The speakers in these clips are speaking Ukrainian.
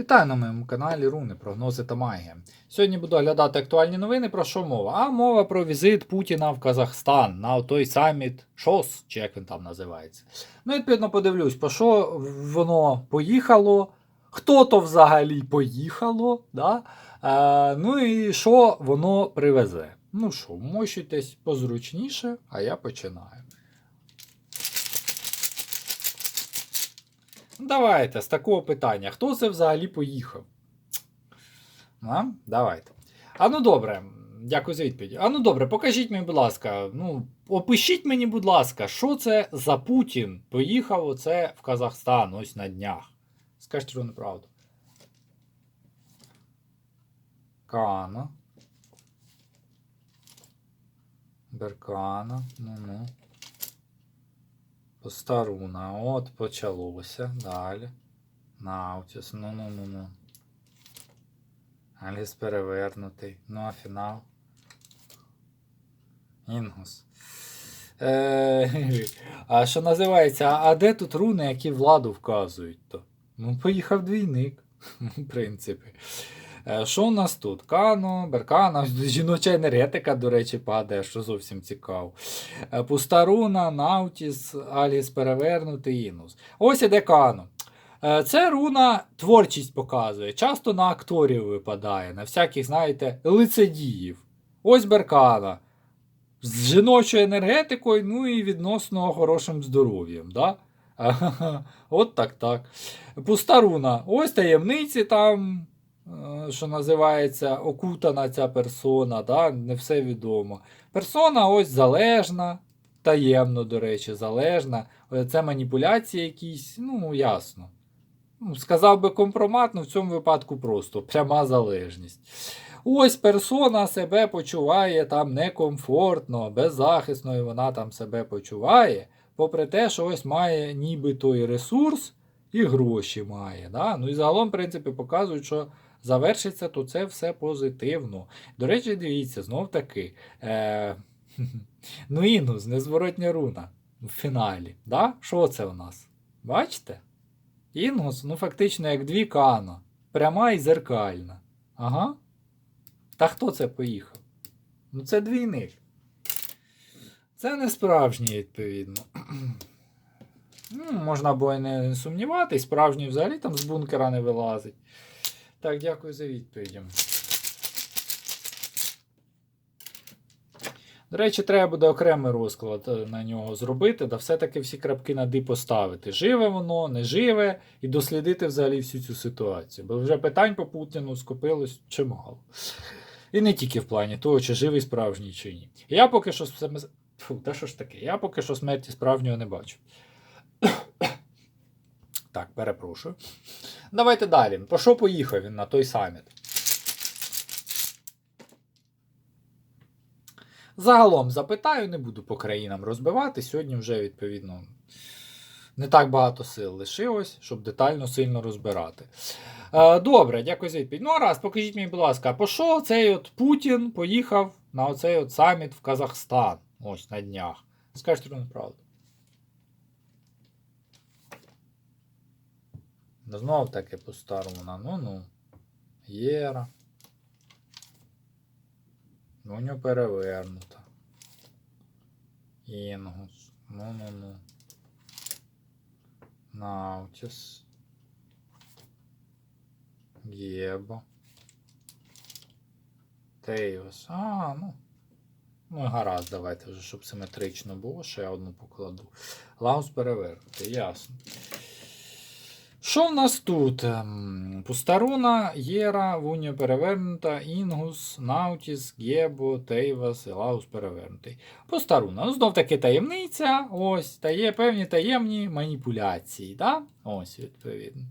Вітаю на моєму каналі Руни, прогнози та магія. Сьогодні буду оглядати актуальні новини. Про що мова? А мова про візит Путіна в Казахстан на той саміт ШОС, чи як він там називається. Ну, відповідно, подивлюсь, по що воно поїхало, хто то взагалі поїхало, да? е, ну і що воно привезе. Ну що, мощуйтесь позручніше, а я починаю. Давайте з такого питання. Хто це взагалі поїхав? А? Давайте. А ну добре, дякую за відповідь. А ну добре, покажіть мені, будь ласка. Ну, опишіть мені, будь ласка, що це за Путін поїхав оце в Казахстан ось на днях. Скажіть, що неправду. Кана. Беркана. Ну-ну. Постаруна. От почалося. Далі. Наутіс. Ну-ну-ну-ну. Аліс перевернутий. Ну а фінал. Інгус. Е, а що називається? А де тут руни, які владу вказують? то? Ну, поїхав двійник, в принципі. Е, Що у нас тут? Кано, Беркана, жіноча енергетика, до речі, падає, що зовсім цікаво. Е, Пустаруна, Наутіс, Аліс перевернутий, Інус. Ось іде Кано. Е, Це руна творчість показує. Часто на акторів випадає, на всяких, знаєте, лицедіїв. Ось Беркана. З жіночою енергетикою, ну і відносно хорошим здоров'ям. Да? От так так. Пуста руна. Ось таємниці там, що називається, окутана ця персона, да? не все відомо. Персона ось залежна, таємно, до речі, залежна. Е, Це маніпуляції якісь, ну, ясно. Ну, Сказав би компромат, але в цьому випадку просто пряма залежність. Ось персона себе почуває там некомфортно, беззахисно, і вона там себе почуває, попри те, що ось має нібито і ресурс, і гроші має. Да? Ну і загалом, в принципі, показують, що завершиться то це все позитивно. До речі, дивіться, знов таки. Е- ну, інус, незворотня руна в фіналі. Да? Що це у нас? Бачите? Інгус, ну фактично як дві кано. Пряма і зеркальна. Ага. Та хто це поїхав? Ну це двійник. Це не справжній, відповідно. Ну, можна було і не сумніватись, справжній взагалі там з бункера не вилазить. Так, дякую за відповідь. До речі, треба буде окремий розклад е, на нього зробити, да все-таки всі крапки над «і» поставити. Живе воно, не живе, і дослідити взагалі всю цю ситуацію. Бо вже питань по Путіну скопилось чимало. І не тільки в плані того, чи живий справжній, чи ні. Я поки що. Фу, та що ж таке? Я поки що смерті справжнього не бачу. Так, перепрошую. Давайте далі. По що поїхав він на той саміт? Загалом запитаю, не буду по країнам розбивати. Сьогодні вже, відповідно, не так багато сил лишилось, щоб детально сильно розбирати. Е, добре, дякую за відповідь. Ну, а раз, покажіть мені, будь ласка, по що цей от Путін поїхав на оцей от саміт в Казахстан? Ось на днях. Скажіть руну правду. Знов таки пуста руна. Ну-ну. Єра. Ну, перевернута. Інгус. Ну-ну-ну. Наутіс. Гєбо. Тейвас. А, ну. Ну, гаразд, давайте вже, щоб симетрично було, ще одну покладу. Лаус перевернути, ясно. Що в нас тут? Ем, Пустаруна, Єра, Вуньо перевернута, Інгус, Наутіс, Гєбо, Тейвас і Лаус перевернутий. Пустаруна. Ну, знов таки таємниця. Ось, та є певні таємні маніпуляції. Да? Ось, відповідно.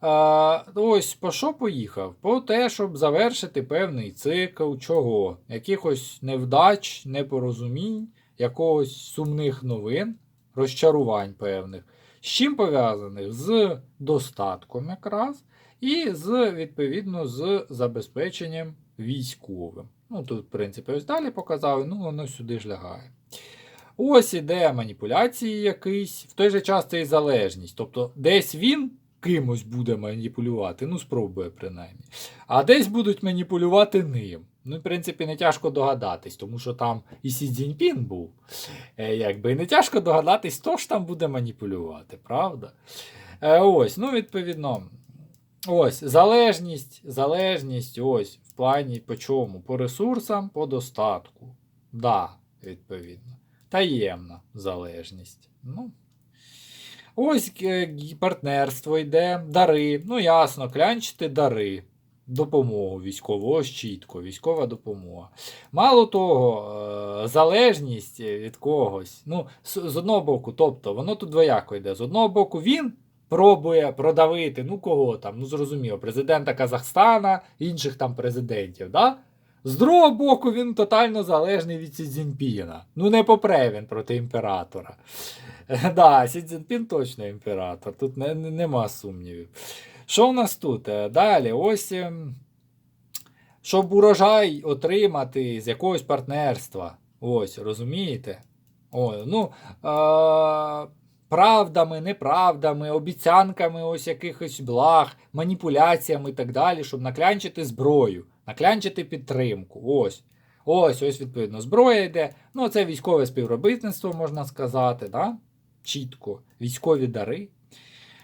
А, ось по що поїхав? По те, щоб завершити певний цикл чого? Якихось невдач, непорозумінь, якогось сумних новин, розчарувань певних. З чим пов'язаних? З достатком якраз, і з, відповідно, з забезпеченням військовим. Ну, тут, в принципі, ось далі показав, ну воно сюди ж лягає. Ось іде маніпуляції якийсь, в той же час це і залежність. Тобто, десь він кимось буде маніпулювати, ну спробує принаймні. А десь будуть маніпулювати ним. Ну, в принципі, не тяжко догадатись, тому що там і Сі Цзіньпін був. Е, якби не тяжко догадатись, хто ж там буде маніпулювати, правда? Е, ось, ну, відповідно. Ось, залежність, залежність, ось, в плані по чому? По ресурсам, по достатку. Да, відповідно. Таємна залежність. Ну. Ось е, партнерство йде, дари. Ну, ясно, клянчити дари. Допомогу військову, ось чітко, військова допомога. Мало того, е, залежність від когось. Ну, з, одного боку, тобто, воно тут двояко йде. З одного боку, він пробує продавити, ну кого там, ну зрозуміло, президента Казахстана, інших там президентів. Да? З другого боку, він тотально залежний від Сі Цзіньпіна. Ну, не попре він проти імператора. Да, Сі Цзіньпін точно імператор, тут не, не- нема сумнівів. Що в нас тут? Е, Далі, ось. ем, Щоб урожай отримати з якогось партнерства. Ось, розумієте? О, ну, е- правдами, неправдами, обіцянками ось якихось благ, маніпуляціями і так далі, щоб наклянчити зброю, наклянчити підтримку. Ось. Ось, ось, відповідно, зброя йде. Ну, це військове співробітництво, можна сказати, да? чітко. Військові дари.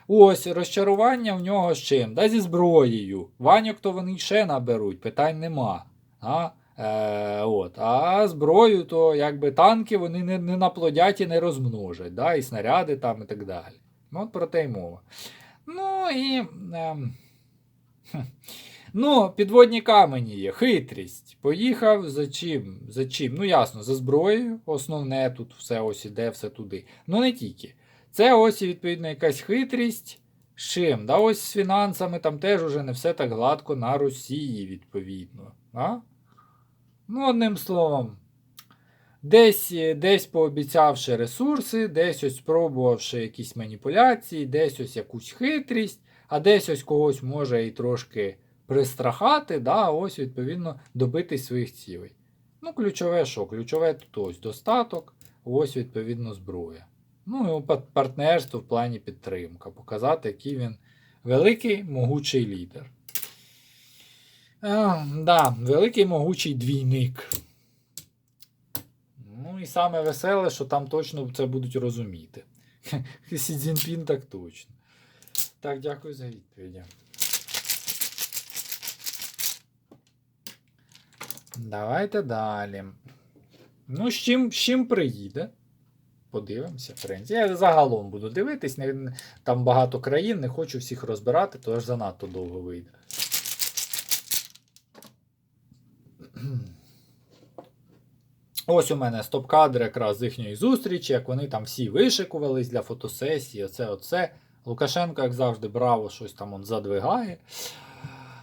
Ось розчарування в нього з чим? Да, зі зброєю. Ваньок то вони ще наберуть, питань нема. А, е, от. а зброю, то якби танки вони не, не наплодять і не розмножать, да, і снаряди там і так далі. Ну, От про те й мова. Ну і. хм. Ну, підводні камені є, хитрість. Поїхав за чим? За чим? Ну, ясно, за зброєю. Основне тут все ось іде, все туди. Ну, не тільки. Це ось, відповідно, якась хитрість. Чим? Да, ось з фінансами там теж уже не все так гладко на Росії, відповідно. А? Ну, одним словом, десь, десь пообіцявши ресурси, десь ось спробувавши якісь маніпуляції, десь ось якусь хитрість, а десь ось когось може і трошки пристрахати, да, ось, відповідно, добитись своїх цілей. Ну, ключове що? Ключове тут ось достаток, ось, відповідно, зброя. Ну, і па- партнерство в плані підтримка. Показати, який він великий могучий лідер. А, да, великий могучий двійник. Ну і саме веселе, що там точно це будуть розуміти. Сі Цзіньпін так точно. Так, дякую за відповіді. Давайте далі. Ну, з чим, з чим приїде? Подивимося, принципі. Я загалом буду дивитись. Не, там багато країн, не хочу всіх розбирати, то аж занадто довго вийде. Ось у мене стоп-кадр якраз з їхньої зустрічі, як вони там всі вишикувались для фотосесії. Оце, оце. Лукашенко, як завжди, браво, щось там он задвигає.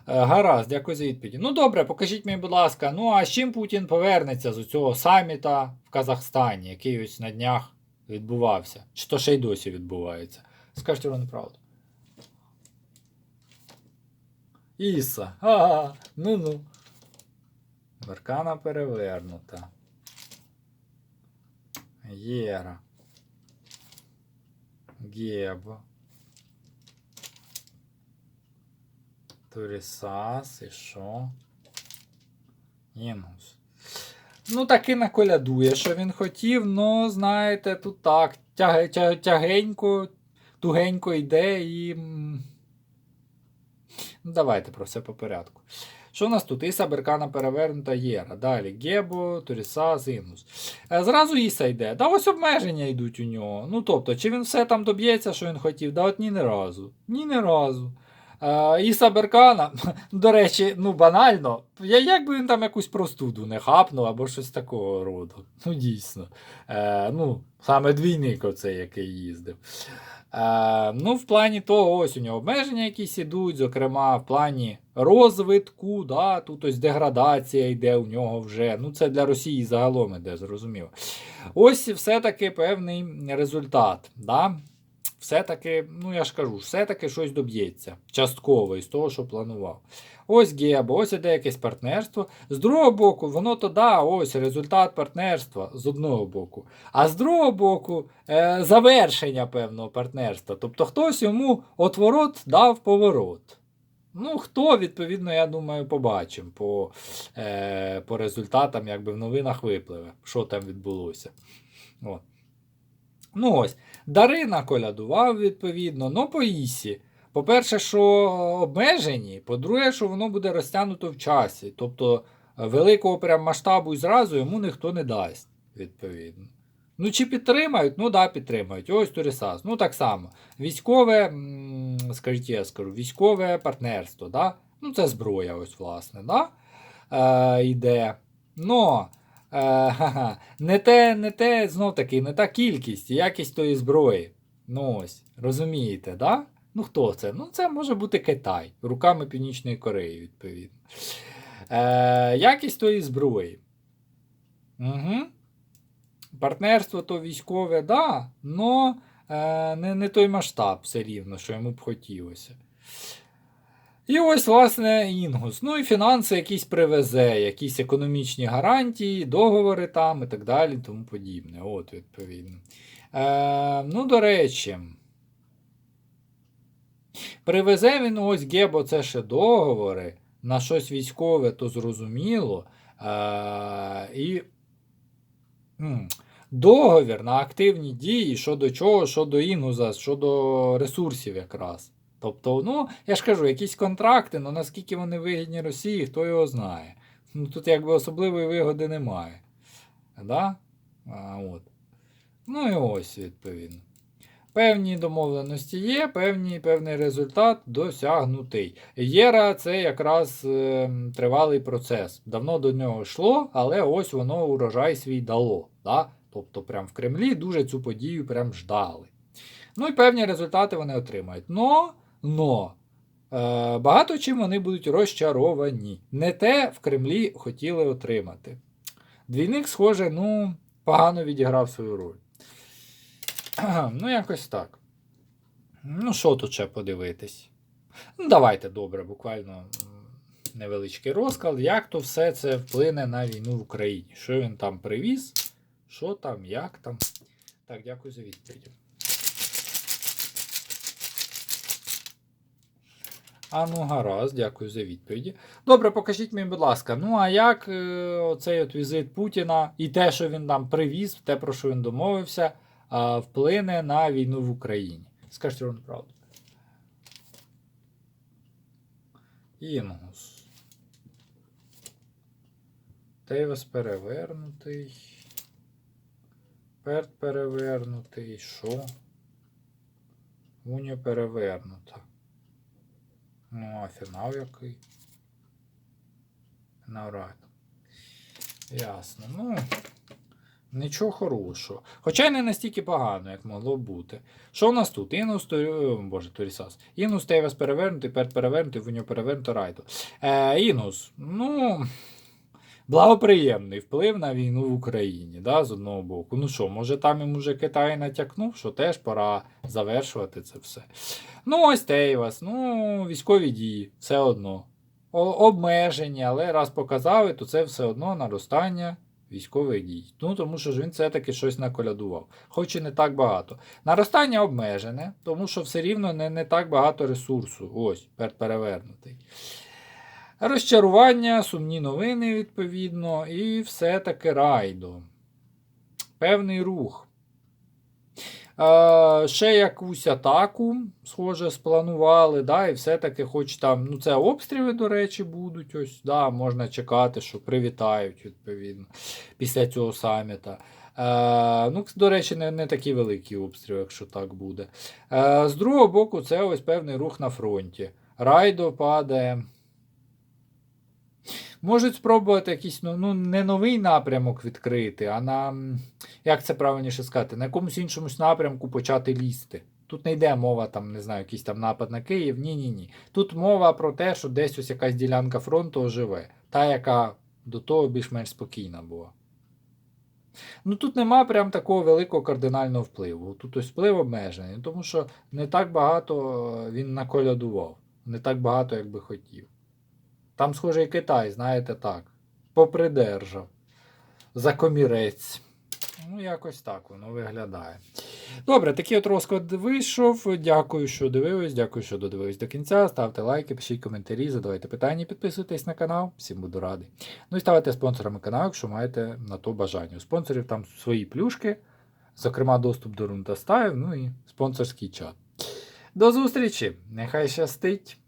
Е, Гаразд, дякую за відповіді. Ну добре, покажіть мені, будь ласка, ну а з чим Путін повернеться з цього саміта в Казахстані, який ось на днях відбувався? Чи то ще й досі відбувається? Скажіть вам правду. Іса. Ага, ну-ну. Веркана перевернута. Єра. Гебо. Турісас і що? Інгус. Ну, таки наколядує, що він хотів, но, знаєте, тут так, тяг, тяг, тягенько, тугенько йде і. Ну, давайте про все по порядку. Що у нас тут? Іса, Беркана перевернута Єра. Далі Гебо, Турісас, Інгус. Е, Зразу Іса йде. Да ось обмеження йдуть у нього. Ну тобто, чи він все там доб'ється, що він хотів? Да от ні не разу. Ні не разу. Іса Беркана, до речі, ну банально, я, як би він там якусь простуду не хапнув або щось такого роду. Ну, дійсно. Е, ну, саме двійник оцей, який їздив. Е, ну, в плані того, ось у нього обмеження якісь ідуть, зокрема, в плані розвитку, да, тут ось деградація йде у нього вже. Ну, це для Росії загалом іде, зрозуміло. Ось все-таки певний результат. Да? Все-таки, ну я ж кажу, все-таки щось доб'ється. Частково із того, що планував. Ось Гебо, ось іде якесь партнерство. З другого боку, воно то да, ось результат партнерства з одного боку. А з другого боку, е, завершення певного партнерства. Тобто хтось йому отворот дав поворот. Ну, хто, відповідно, я думаю, побачимо по, е, по результатам, якби в новинах випливе, що там відбулося. От. Ну ось, Дарина колядував, відповідно, ну по Ісі. По-перше, що обмежені, по-друге, що воно буде розтягнуто в часі. Тобто е, великого прям масштабу і зразу йому ніхто не дасть, відповідно. Ну, чи підтримають? Ну да, підтримають. Ось Турісас. Ну так само. Військове, скажіть, я скажу, військове партнерство, да? Ну, це зброя, ось, власне, да? Е, йде. Но е, не те, не те, знов таки, не та кількість, якість тої зброї. Ну ось, розумієте, да? Ну хто це? Ну, це може бути Китай, руками Північної Кореї, відповідно. Е, якість тої зброї. Угу. Партнерство то військове, да, но е, не, не той масштаб все рівно, що йому б хотілося. І ось, власне, Інгус. Ну і фінанси якісь привезе, якісь економічні гарантії, договори там і так далі, тому подібне. От, відповідно. Е, ну, до речі, привезе він ось Гебо, це ще договори, на щось військове, то зрозуміло. Е, і договір на активні дії щодо чого, щодо Інгуза, щодо ресурсів якраз. Тобто, ну, я ж кажу, якісь контракти, ну наскільки вони вигідні Росії, хто його знає. Ну, Тут якби особливої вигоди немає. Да? А, от. Ну і ось, відповідно. Певні домовленості є, певні, певний результат досягнутий. Єра це якраз е, тривалий процес. Давно до нього йшло, але ось воно урожай свій дало. Да? Тобто, прям в Кремлі дуже цю подію прям ждали. Ну і певні результати вони отримають. Но, но е, багато чим вони будуть розчаровані. Не те в Кремлі хотіли отримати. Двійник, схоже, ну, погано відіграв свою роль. Ну, якось так. Ну, що тут ще подивитись? Ну, давайте добре, буквально невеличкий розклад. Як то все це вплине на війну в Україні? Що він там привіз? Що там, як там? Так, дякую за відповідь. А ну гаразд, дякую за відповіді. Добре, покажіть мені, будь ласка, ну а як е, оцей от візит Путіна і те, що він там привіз, те, про що він домовився, е, вплине на війну в Україні? Скажіть вам правду. Інгус. Тейвес перевернутий. Перт перевернутий. Що? Уня перевернута. Ну, а фінал який? Навряд. Ясно. Ну, нічого хорошого. Хоча й не настільки погано, як могло бути. Що в нас тут? Інус, то... о, Боже, Торісас. Інус Тейвес перевернутий, перед перевернутий, в нього перевернуто райду. Е, Інус, ну. Благоприємний вплив на війну в Україні, да, з одного боку. Ну що, може там йому вже Китай натякнув, що теж пора завершувати це все. Ну, ось Тейвас, ну, військові дії, все одно. Обмеження, але раз показали, то це все одно наростання військових дій. Ну, тому що ж він все-таки щось наколядував. Хоч і не так багато. Наростання обмежене, тому що все рівно не, не так багато ресурсу. Ось, пер- перевернутий. Розчарування, сумні новини, відповідно, і все-таки райдо. Певний рух. Е, ще якусь атаку, схоже, спланували, да, і все-таки, хоч там, ну це обстріли, до речі, будуть. Ось, да, можна чекати, що привітають, відповідно, після цього саміта. Е, ну, до речі, не, не такі великі обстріли, якщо так буде. Е, з другого боку, це ось певний рух на фронті. Райдо падає. Можуть спробувати якийсь ну, ну, не новий напрямок відкрити, а на, як це правильніше сказати, на якомусь іншому напрямку почати лізти. Тут не йде мова, там, не знаю, якийсь там напад на Київ. Ні, ні. Тут мова про те, що десь ось якась ділянка фронту оживе. Та, яка до того більш-менш спокійна була. Ну тут нема прям такого великого кардинального впливу. Тут ось вплив обмежений, тому що не так багато він наколядував, не так багато, як би хотів. Там, схоже, і Китай, знаєте, так, попридержав. За комірець. Ну, якось так воно виглядає. Добре, такий от розклад вийшов. Дякую, що дивились. Дякую, що додивились до кінця. Ставте лайки, пишіть коментарі, задавайте питання, підписуйтесь на канал. Всім буду радий. Ну і ставайте спонсорами каналу, якщо маєте на то бажання. У спонсорів там свої плюшки, зокрема, доступ до рунтастаїв, ну і спонсорський чат. До зустрічі! Нехай щастить!